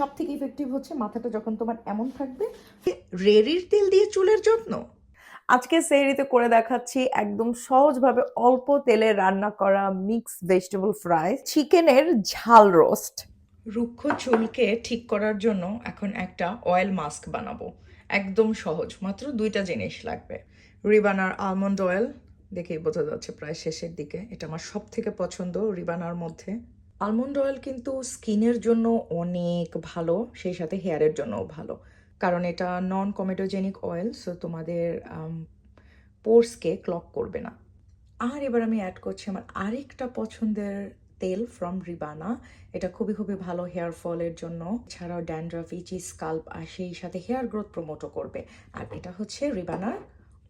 সব থেকে ইফেক্টিভ হচ্ছে মাথাটা যখন তোমার এমন থাকবে। রেড়ির তেল দিয়ে চুলের যত্ন? আজকে সেহরিতে করে দেখাচ্ছি একদম সহজভাবে অল্প তেলে রান্না করা মিক্স ভেজিটেবল ফ্রাই চিকেনের ঝাল রোস্ট রুক্ষ চুলকে ঠিক করার জন্য এখন একটা অয়েল মাস্ক বানাবো। একদম সহজ মাত্র দুইটা জিনিস লাগবে। রিবানার আলমন্ড অয়েল দেখেই বোঝা যাচ্ছে প্রায় শেষের দিকে। এটা আমার সব থেকে পছন্দ রিবানার মধ্যে। আলমন্ড অয়েল কিন্তু স্কিনের জন্য অনেক ভালো, সেই সাথে হেয়ারের জন্যও ভালো। কারণ এটা নন কমেটোজেনিক অয়েল সো তোমাদের পোর্সকে ক্লক করবে না। আর এবার আমি অ্যাড করছি আমার আরেকটা পছন্দের তেল ফ্রম রিবানা এটা খুবই খুবই ভালো হেয়ার ফলের জন্য। এছাড়াও ড্যান্ড্রাফ ইচি স্কাল্প আর সেই সাথে হেয়ার গ্রোথ প্রমোটও করবে। আর এটা হচ্ছে রিবানার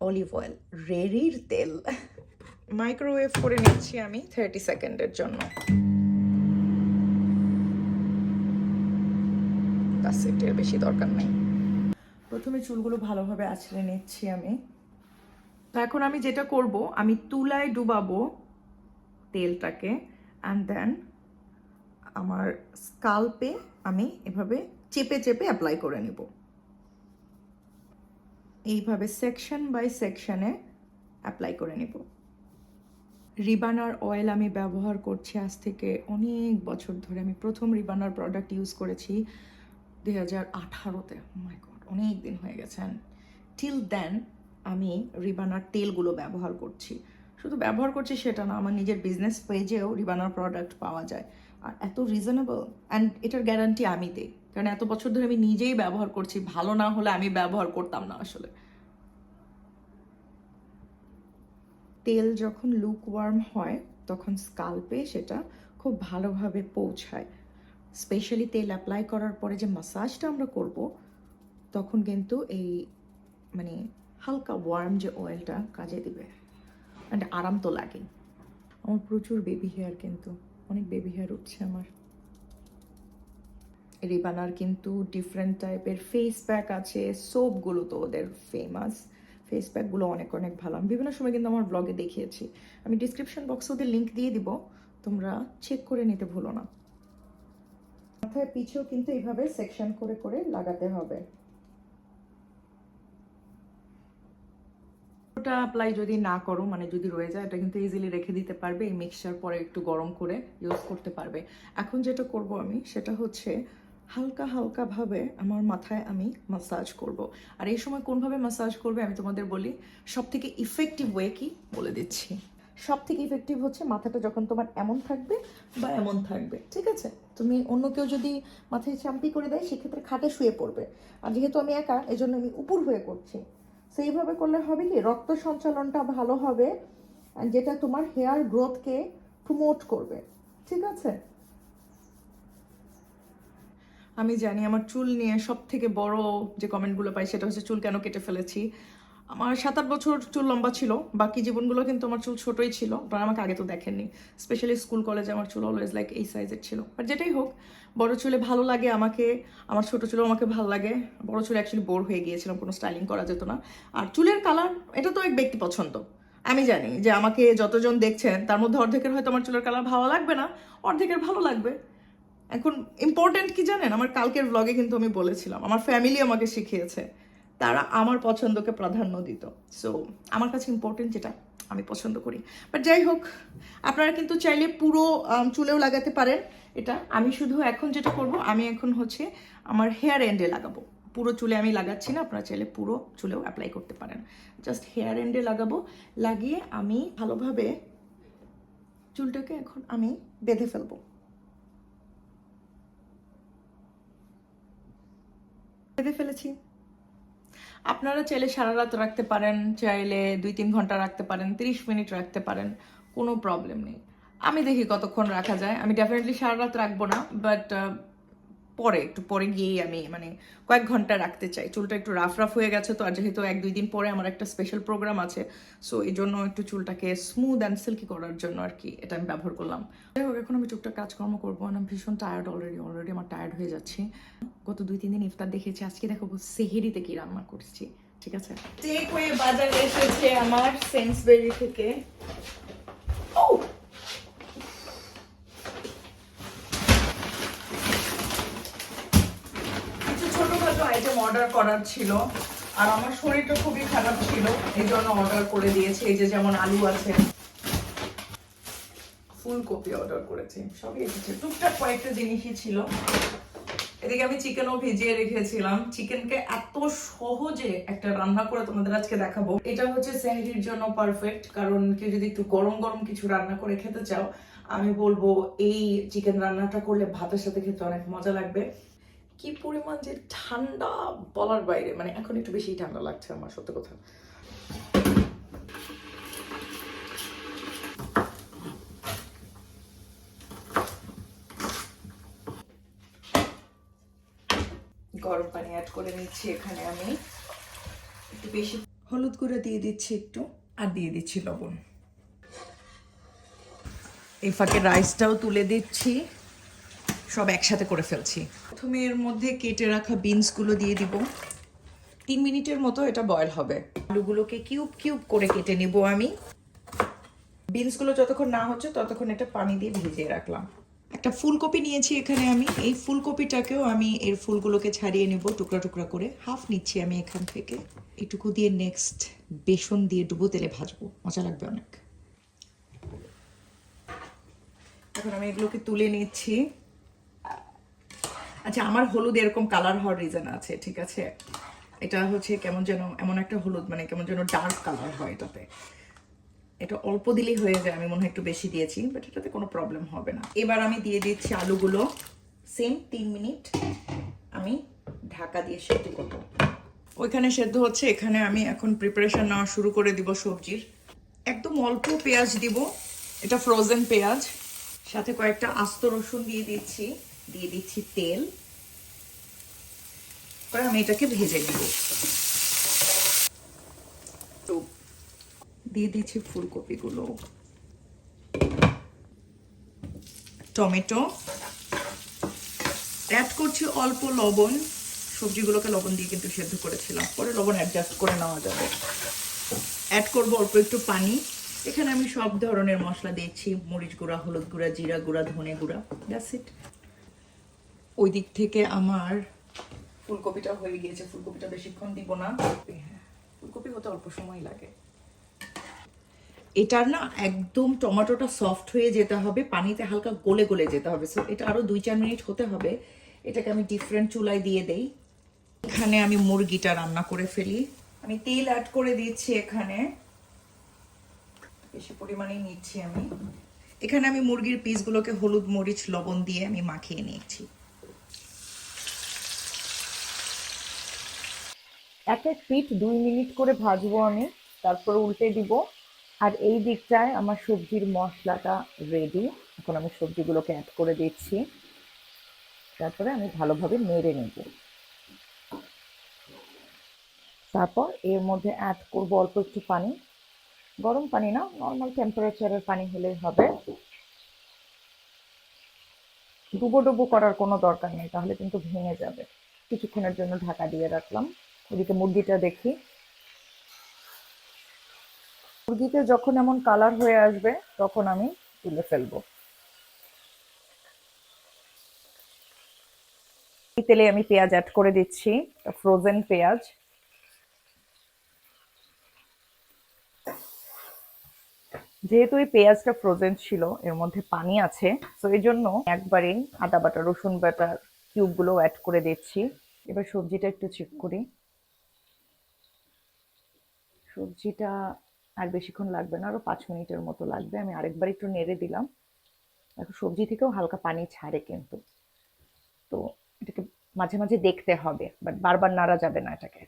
অলিভ অয়েল রেরির তেল। মাইক্রোওয়েভ করে নিচ্ছি আমি থার্টি সেকেন্ডের জন্য। ব্যাস এটার বেশি দরকার নেই। প্রথমে চুলগুলো ভালোভাবে আছড়ে নিচ্ছি আমি। তো এখন আমি যেটা করব, আমি তুলায় ডুবাবো তেলটাকে অ্যান্ড দেন আমার স্কাল্পে আমি এভাবে চেপে চেপে অ্যাপ্লাই করে নেব। এইভাবে সেকশন বাই সেকশনে অ্যাপ্লাই করে নেব। রিবানার অয়েল আমি ব্যবহার করছি আজ থেকে অনেক বছর ধরে। আমি প্রথম রিবানার প্রোডাক্ট ইউজ করেছি। দুই হাজার আঠারোতে গড অনেক দিন হয়ে গেছে। টিল দেন আমি রিবানার তেলগুলো ব্যবহার করছি। শুধু ব্যবহার করছি সেটা না, আমার নিজের বিজনেস পেজেও রিবানার প্রোডাক্ট পাওয়া যায়। আর এত রিজনেবল অ্যান্ড এটার গ্যারান্টি আমি দিই। কারণ এত বছর ধরে আমি নিজেই ব্যবহার করছি, ভালো না হলে আমি ব্যবহার করতাম না আসলে। তেল যখন লুক ওয়ার্ম হয়, তখন স্কাল্পে সেটা খুব ভালোভাবে পৌঁছায়। স্পেশালি তেল অ্যাপ্লাই করার পরে যে মাসাজটা আমরা করব, তখন কিন্তু এই মানে হালকা ওয়ার্ম যে অয়েলটা কাজে দিবে। অ্যান্ড আরাম তো লাগে আমার প্রচুর বেবি হেয়ার কিন্তু, অনেক বেবি হেয়ার উঠছে আমার। রিবানার কিন্তু ডিফারেন্ট টাইপের ফেস প্যাক আছে সোপগুলো তো ওদের ফেমাস ফেস প্যাকগুলো অনেক অনেক ভালো। আমি বিভিন্ন সময় কিন্তু আমার ব্লগে দেখিয়েছি। আমি ডিসক্রিপশন বক্সে ওদের লিঙ্ক দিয়ে দিব, তোমরা চেক করে নিতে ভুলো না। মাথায় পিছেও কিন্তু এইভাবে সেকশন করে করে লাগাতে হবে। ওটা অ্যাপ্লাই যদি না করো মানে যদি রয়ে যায়, এটা কিন্তু ইজিলি রেখে দিতে পারবে। এই মিক্সচার পরে একটু গরম করে ইউজ করতে পারবে। এখন যেটা করব আমি, সেটা হচ্ছে হালকা হালকা ভাবে আমার মাথায় আমি মাসাজ করব। আর এই সময় কোনভাবে মাসাজ করবে আমি তোমাদের বলি সব থেকে ইফেক্টিভ ওয়ে কি বলে দিচ্ছি। সব থেকে ইফেক্টিভ হচ্ছে মাথাটা যখন তোমার এমন থাকবে বা এমন থাকবে। ঠিক আছে? তুমি অন্য কেউ যদি মাথায় চাম্পি করে দেয় সেক্ষেত্রে খাটে শুয়ে পড়বে। আর যেহেতু আমি একা এজন্য আমি উপর হয়ে করছি। সেইভাবে করলে হবে কি? রক্ত সঞ্চালনটা ভালো হবে যেটা তোমার হেয়ার গ্রোথকে প্রমোট করবে। ঠিক আছে? আমি জানি আমার চুল নিয়ে সব থেকে বড় যে কমেন্টগুলো পাই সেটা হচ্ছে চুল কেন কেটে ফেলেছি? আমার সাত আট বছর চুল লম্বা ছিল, বাকি জীবনগুলো কিন্তু আমার চুল ছোটই ছিল আপনারা আমাকে আগে তো দেখেননি। স্পেশালি স্কুল কলেজে আমার চুল অলওয়েজ লাইক এই সাইজের ছিল। বাট যেটাই হোক, বড় চুলে ভালো লাগে আমাকে, আমার ছোট চুলেও আমাকে ভালো লাগে। বড় চুলে অ্যাকচুয়ালি বোর হয়ে গিয়েছিলাম, কোনো স্টাইলিং করা যেত না। আর চুলের কালার এটা তো এক ব্যক্তি পছন্দ। আমি জানি যে আমাকে যতজন দেখছেন, তার মধ্যে অর্ধেকের হয়তো আমার চুলের কালার ভালো লাগবে না, অর্ধেকের ভালো লাগবে। এখন ইম্পর্টেন্ট কি জানেন? আমার কালকের ব্লগে কিন্তু আমি বলেছিলাম, আমার ফ্যামিলি আমাকে শিখিয়েছে। তারা আমার পছন্দকে প্রাধান্য দিত। সো আমার কাছে ইম্পর্টেন্ট যেটা, আমি পছন্দ করি। বাট যাই হোক, আপনারা কিন্তু চাইলে পুরো চুলেও লাগাতে পারেন। এটা আমি শুধু এখন যেটা করব, আমি এখন হচ্ছে আমার হেয়ার এন্ডে লাগাবো। পুরো চুলে আমি লাগাচ্ছি না, আপনারা চাইলে পুরো চুলেও অ্যাপ্লাই করতে পারেন। জাস্ট হেয়ার এন্ডে লাগাবো, লাগিয়ে আমি ভালোভাবে চুলটাকে এখন আমি বেঁধে ফেলব। বেঁধে ফেলেছি। আপনারা চাইলে সারা রাত রাখতে পারেন, চাইলে দুই তিন ঘণ্টা রাখতে পারেন, তিরিশ মিনিট রাখতে পারেন, কোনো প্রবলেম নেই। আমি দেখি কতক্ষণ রাখা যায়। আমি ডেফিনেটলি সারা রাত রাখব না বাট পরে, একটু পরে গিয়েই আমি মানে কয়েক ঘণ্টা রাখতে চাই। চুলটা একটু রাফ রাফ হয়ে গেছে তো, আর যেহেতু এক, দুই দিন পরে আমার একটা স্পেশাল প্রোগ্রাম আছে সো এই জন্য একটু চুলটাকে স্মুথ অ্যান্ড সিল্কি করার জন্য আর কি এটা আমি ব্যবহার করলাম। যাই হোক, এখন আমি টুকটাক কাজকর্ম করব আমি ভীষণ টায়ার্ড অলরেডি অলরেডি আমার টায়ার্ড হয়ে যাচ্ছি। গত দুই, তিন দিন ইফতার দেখেছি, আজকে দেখাবো সেহেরিতে কি রান্না করছি, ঠিক আছে? টেক বাজারে এসেছে আমার সেন্সবেরি থেকে। ও আইটেম অর্ডার করার ছিল। আর আমার শরীরটা খুবই খারাপ ছিল, এই জন্য অর্ডার করে দিয়েছি। এই যে যেমন আলু আছে, ফুলকপি অর্ডার করেছি, সবই এসেছে। টুকটাক কয়েকটা জিনিসই ছিল। এদিকে আমি চিকেনও ভিজিয়ে রেখেছিলাম। চিকেনকে এত সহজে একটা রান্না করে তোমাদের আজকে দেখাবো। এটা হচ্ছে স্যান্ডির জন্য পারফেক্ট কারণ কেউ যদি একটু গরম গরম কিছু রান্না করে খেতে চাও, আমি বলব এই চিকেন রান্নাটা করলে ভাতের সাথে খেতে অনেক মজা লাগবে। কি পরিমাণ যে ঠান্ডা বলার বাইরে মানে এখন একটু বেশি ঠান্ডা লাগছে আমার, সত্যি কথা। গরম পানি অ্যাড করে নিচ্ছি এখানে আমি। একটু বেশি হলুদ গুঁড়ো দিয়ে দিচ্ছি একটু, আর দিয়ে দিচ্ছি লবণ। এই ফাঁকে রাইসটাও তুলে দিচ্ছি। সব একসাথে করে ফেলছি। প্রথমে এর মধ্যে কেটে রাখা বিনসগুলো দিয়ে দিব। তিন মিনিটের মতো এটা বয়েল হবে। আলুগুলোকে কিউব কিউব করে কেটে নিব আমি। বিনসগুলো যতক্ষণ না হচ্ছে ততক্ষণ এটা পানি দিয়ে ভিজিয়ে রাখলাম। একটা ফুলকপি নিয়েছি এখানে আমি। এই ফুলকপিটাকেও আমি এর ফুলগুলোকে ছাড়িয়ে নেব টুকরা টুকরা করে। হাফ নিচ্ছি আমি এখান থেকে। এটুকু দিয়ে নেক্সট বেসন দিয়ে ডুবো তেলে ভাজবো। মজা লাগবে অনেক। এখন আমি এগুলোকে তুলে নিচ্ছি। আচ্ছা আমার হলুদ এরকম কালার হওয়ার রিজন আছে, ঠিক আছে? এটা হচ্ছে কেমন যেন, এমন একটা হলুদ মানে কেমন যেন ডার্ক কালার হয় এটাতে। এটা অল্প দিলেই হয়ে যায়, আমি মনে হয় একটু বেশি দিয়েছি বাট এটাতে কোনো প্রবলেম হবে না। এবার আমি দিয়ে দিচ্ছি আলুগুলো। সেম তিন মিনিট আমি ঢাকা দিয়ে সেদ্ধ করব। ওইখানে সেদ্ধ হচ্ছে, এখানে আমি এখন প্রিপারেশন নেওয়া শুরু করে দিব সবজির। একদম অল্প পেঁয়াজ দিব, এটা ফ্রোজেন পেঁয়াজ। সাথে কয়েকটা আস্ত রসুন দিয়ে দিচ্ছি। দিয়ে দিচ্ছি তেল। পরে আমি এটাকে ভেজে নেব। তো দিয়ে দিচ্ছি ফুলকপিগুলো। টমেটো। অ্যাড করছি অল্প লবণ। সবজিগুলোকে লবণ দিয়ে কিন্তু সেদ্ধ করেছিলাম। পরে লবণ অ্যাডজাস্ট করে নেওয়া যাবে। অ্যাড করব অল্প একটু পানি। এখানে আমি সব ধরনের মশলা দিচ্ছি মরিচ গুঁড়া, হলুদ গুঁড়া, জিরা গুঁড়া, ধনে গুঁড়া। দ্যাটস ইট ওই দিক থেকে আমার ফুলকপিটা হয়ে গিয়েছে। ফুলকপিটা বেশিক্ষণ দিব না। হ্যাঁ ফুলকপি হতে অল্প সময় লাগে। এটার না একদম টমেটোটা সফট হয়ে যেতে হবে পানিতে হালকা গলে গলে যেতে হবে। সো এটা আরও দুই চার মিনিট হতে হবে। এটাকে আমি ডিফারেন্ট চুলায় দিয়ে দেই। এখানে আমি মুরগিটা রান্না করে ফেলি। আমি তেল অ্যাড করে দিচ্ছি এখানে। বেশি পরিমাণে নিচ্ছি আমি। এখানে আমি মুরগির পিসগুলোকে হলুদ মরিচ লবণ দিয়ে আমি মাখিয়ে নিয়েছি এক এক দুই মিনিট করে ভাজবো আমি, তারপর উল্টে দিব। আর এই দিকটায় আমার সবজির মশলাটা রেডি এখন আমি সবজিগুলোকে অ্যাড করে দিচ্ছি। তারপরে আমি ভালোভাবে নেড়ে নেব। তারপর এর মধ্যে অ্যাড করব অল্প একটু পানি। গরম পানি না নর্মাল টেম্পারেচারের পানি হলেই হবে। ডুবো ডুবো করার কোনো দরকার নেই, তাহলে কিন্তু ভেঙে যাবে। কিছুক্ষণের জন্য ঢাকা দিয়ে রাখলাম। ওদিকে মুরগিটা দেখি। মুরগিতে যখন এমন কালার হয়ে আসবে, তখন আমি তুলে ফেলব। এই তেলে আমি পেঁয়াজ অ্যাড করে দিচ্ছি ফ্রোজেন পেঁয়াজ। যেহেতু এই পেঁয়াজটা ফ্রোজেন ছিল, এর মধ্যে পানি আছে, তো এই জন্য একবারেই আদা বাটা, রসুন বাটার কিউবগুলো অ্যাড করে দিচ্ছি। এবার সবজিটা একটু চেক করি। সবজিটা আর বেশিক্ষণ লাগবে না, আরও পাঁচ মিনিটের মতো লাগবে। আমি আরেকবার একটু নেড়ে দিলাম। দেখো, সবজি থেকেও হালকা পানি ছাড়ে কিন্তু। তো এটাকে মাঝে মাঝে দেখতে হবে বাট বারবার নাড়া যাবে না এটাকে।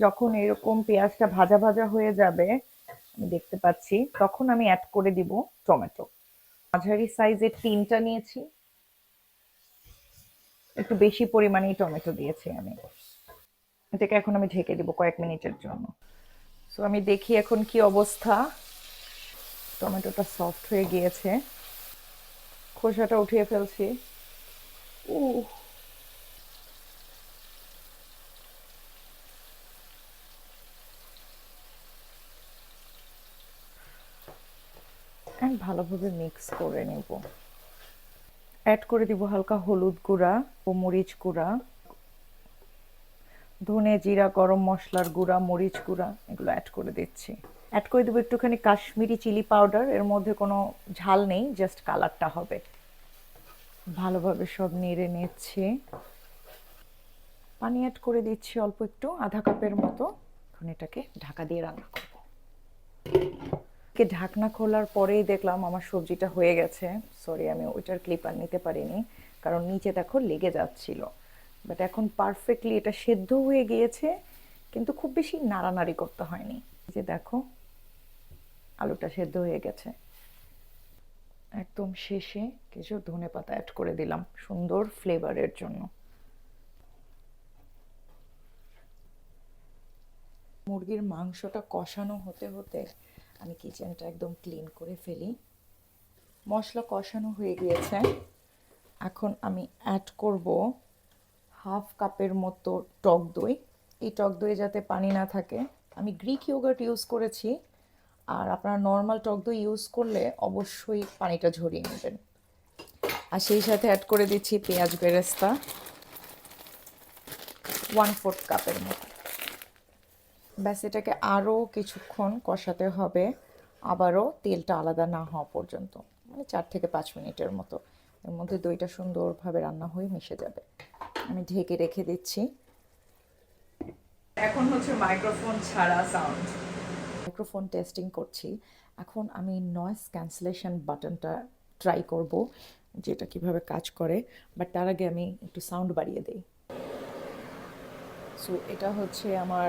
যখন এরকম পেঁয়াজটা ভাজা ভাজা হয়ে যাবে, আমি দেখতে পাচ্ছি, তখন আমি অ্যাড করে দিব টমেটো। মাঝারি সাইজের তিনটা নিয়েছি। একটু বেশি পরিমাণেই টমেটো দিয়েছি আমি। এটাকে এখন আমি ঢেকে দিব কয়েক মিনিটের জন্য। সো আমি দেখি এখন কি অবস্থা। টমেটোটা সফট হয়ে গিয়েছে। খোসাটা উঠিয়ে ফেলছি। and ভালোভাবে মিক্স করে নেব। অ্যাড করে দিব হালকা হলুদ গুঁড়া ও মরিচ গুঁড়া। ধনে জিরা, গরম মশলার গুঁড়া, মরিচ গুঁড়া এগুলো অ্যাড করে দিচ্ছি। অ্যাড করে দেবো একটুখানি কাশ্মীরি চিলি পাউডার এর মধ্যে কোনো ঝাল নেই জাস্ট কালারটা হবে। ভালোভাবে সব নেড়ে নিচ্ছি। পানি অ্যাড করে দিচ্ছি অল্প একটু, আধা কাপের মতো। এখন এটাকে ঢাকা দিয়ে রান্না করব। ঢাকনা খোলার পরেই দেখলাম আমার সবজিটা হয়ে গেছে। সরি আমি ওইটার ক্লিপ আর নিতে পারিনি, কারণ নিচে দেখো লেগে যাচ্ছিল। বাট এখন পারফেক্টলি এটা সেদ্ধ হয়ে গিয়েছে, কিন্তু খুব বেশি নাড়ানাড়ি করতে হয়নি। যে দেখো, আলুটা সেদ্ধ হয়ে গেছে। একদম শেষে কিছু ধনে পাতা অ্যাড করে দিলাম, সুন্দর ফ্লেভারের জন্য। মুরগির মাংসটা কষানো হতে হতে আমি কিচেনটা একদম ক্লিন করে ফেলি। মশলা কষানো হয়ে গিয়েছে। এখন আমি অ্যাড করব হাফ কাপের মতো টক দই। এই টক দই যাতে পানি না থাকে। আমি গ্রিক ইয়োগার্ট ইউজ করেছি। আর আপনারা নর্মাল টক দই ইউজ করলে অবশ্যই পানিটা ঝরিয়ে নেবেন। আর সেই সাথে অ্যাড করে দিচ্ছি পেঁয়াজ বেরেস্তা। ওয়ান ফোর্থ কাপের মতো। ব্যাস, এটাকে আরও কিছুক্ষণ কষাতে হবে। আবারও তেলটা আলাদা না হওয়া পর্যন্ত। মানে চার থেকে পাঁচ মিনিটের মতো। এর মধ্যে দইটা সুন্দরভাবে রান্না হয়ে মিশে যাবে। আমি ঢেকে রেখে দিচ্ছি। এখন হচ্ছে মাইক্রোফোন ছাড়া সাউন্ড মাইক্রোফোন টেস্টিং করছি। এখন আমি নয়েস ক্যান্সেলেশন বাটনটা ট্রাই করব যেটা কীভাবে কাজ করে বাট তার আগে আমি একটু সাউন্ড বাড়িয়ে দিই। সো এটা হচ্ছে আমার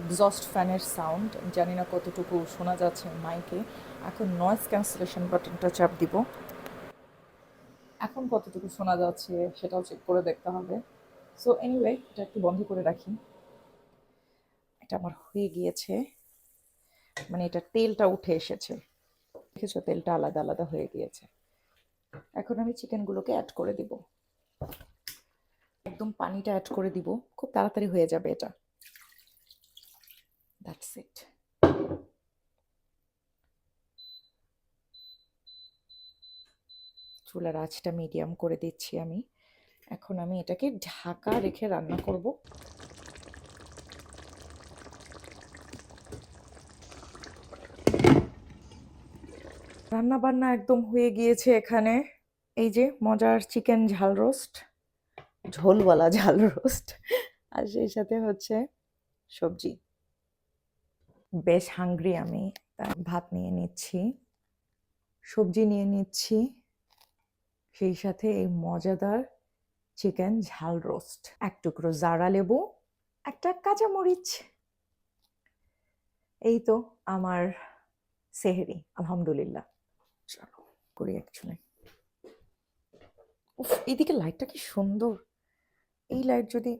এক্সস্ট ফ্যানের সাউন্ড জানি না কতটুকু শোনা যাচ্ছে মাইকে এখন নয়েস ক্যান্সেলেশন বাটনটা চাপ দিব। এখন কতটুকু শোনা যাচ্ছে সেটাও চেক করে দেখতে হবে। সো এনিওয়ে এটা একটু বন্ধ করে রাখি। এটা আমার হয়ে গিয়েছে। মানে এটা তেলটা উঠে এসেছে। দেখেছ, তেলটা আলাদা আলাদা হয়ে গিয়েছে। এখন আমি চিকেনগুলোকে অ্যাড করে দিব। একদম পানিটা অ্যাড করে দিব। খুব তাড়াতাড়ি হয়ে যাবে এটা। দ্যাটস ইট চুলার আঁচটা মিডিয়াম করে দিচ্ছি আমি। এখন আমি এটাকে ঢাকা রেখে রান্না করব। রান্না বান্না একদম হয়ে গিয়েছে এখানে। এই যে মজার চিকেন ঝাল রোস্ট, ঝোলওয়ালা ঝাল রোস্ট, আর সেই সাথে হচ্ছে সবজি। বেশ হাংরি আমি ভাত নিয়ে নিচ্ছি, সবজি নিয়ে নিচ্ছি। সেই সাথে এই মজাদার চিকেন ঝাল রোস্ট এক টুকরো জারা লেবু একটা কাঁচামরিচ। এই তো আমার সেহেরি আলহামদুলিল্লাহ। চলো। করি অ্যাকচুয়ালি উফ এদিকে লাইটটা কি সুন্দর। এই লাইট যদি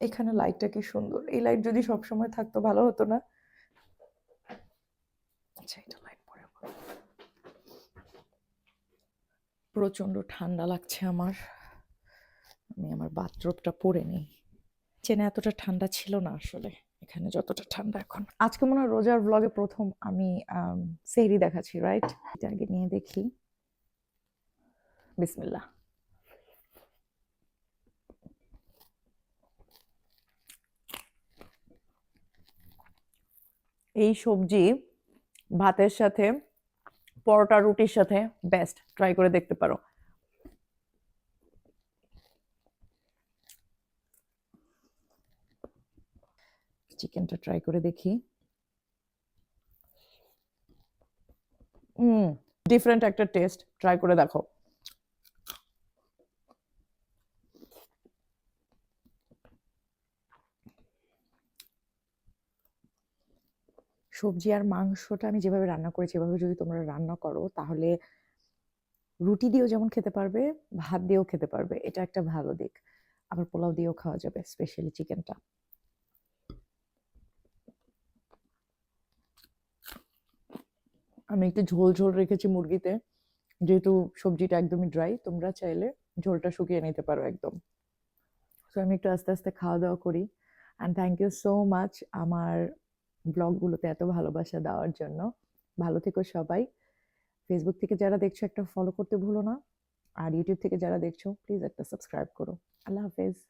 এখানে লাইটটা কি সুন্দর। এই লাইট যদি সবসময় থাকতো ভালো হতো না। আচ্ছা এটা লাইট পরে আমার। প্রচণ্ড ঠান্ডা লাগছে আমার। আমি আমার বাথরোবটা পরে নিই। চেনে এতটা ঠান্ডা ছিল না আসলে, এখানে যতটা ঠান্ডা এখন। আজকে মনে হয় রোজার ব্লগে প্রথম আমি সেহরি দেখাচ্ছি রাইট এটা আগে নিয়ে দেখি। বিসমিল্লাহ। এই সবজি ভাতের সাথে পরোটা রুটির সাথে বেস্ট ট্রাই করে দেখতে পারো। চিকেনটা ট্রাই করে দেখি। হুম ডিফারেন্ট একটা টেস্ট ট্রাই করে দেখো। সবজি আর মাংসটা আমি যেভাবে রান্না করেছি, এভাবে যদি তোমরা রান্না করো, তাহলে রুটি দিয়েও যেমন খেতে পারবে, ভাত দিয়েও খেতে পারবে। এটা একটা ভালো দিক। আবার পোলাও দিয়েও খাওয়া যাবে স্পেশালি চিকেনটা আমি একটু ঝোল ঝোল রেখেছি মুরগিতে। যেহেতু সবজিটা একদমই ড্রাই তোমরা চাইলে ঝোলটা শুকিয়ে নিতে পারো একদম। তো আমি একটু আস্তে আস্তে খাওয়া দাওয়া করি। And thank you so much আমার ব্লগগুলোতে এত ভালোবাসা দেওয়ার জন্য। ভালো থেকো সবাই। ফেসবুক থেকে যারা দেখছ একটা ফলো করতে ভুলো না। আর ইউটিউব থেকে যারা দেখছ প্লিজ একটা সাবস্ক্রাইব করো। আল্লাহ হাফেজ।